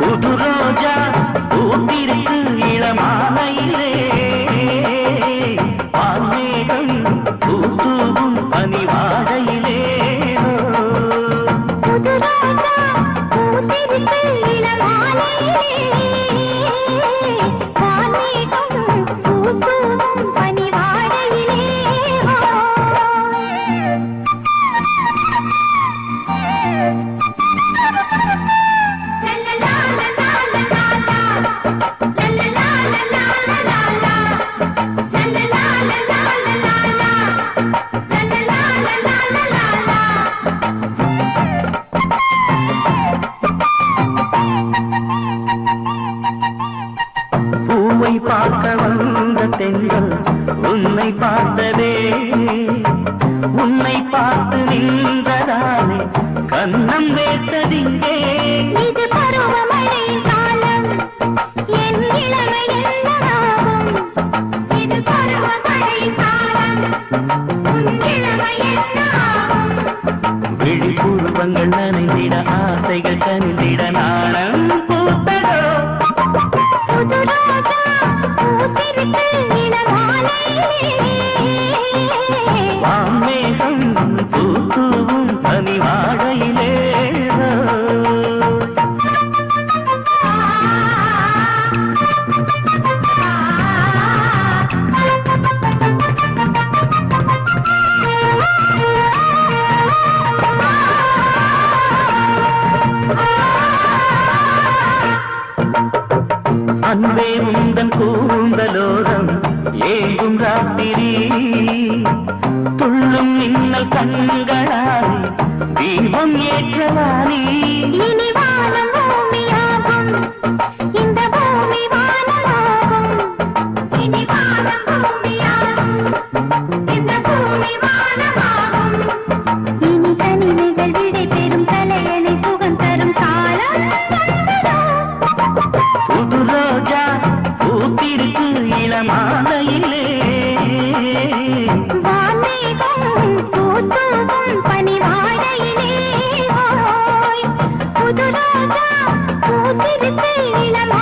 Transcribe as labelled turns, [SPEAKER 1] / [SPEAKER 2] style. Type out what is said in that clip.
[SPEAKER 1] புது ரோஜா பூத்திருக்கு
[SPEAKER 2] இளமாலை
[SPEAKER 1] பூவை பார்க்க வந்த தென்றல் உன்னை பார்த்ததே. உன்னை பார்த்து நின்றதாலே கண்ணம் வேத்ததிங்கே
[SPEAKER 2] இது பருவமழை காலம். என் இளமை என்னவாகும்? இது பருவமழை காலம். இளமை என்னாகும்?
[SPEAKER 1] விழிப்புருவங்கள் நனைந்திட ஆசைகள் கனிந்திட நாணம் அன்பே உந்தன் கூந்தலோரம் ஏங்கும் ராத்திரி. துள்ளும் மின்னல் கண்களால் தீபம் ஏற்றவானி.
[SPEAKER 2] இனி புது ரோஜா பூத்திருக்கு இளமாலையிலே. புது ரோஜா இளமா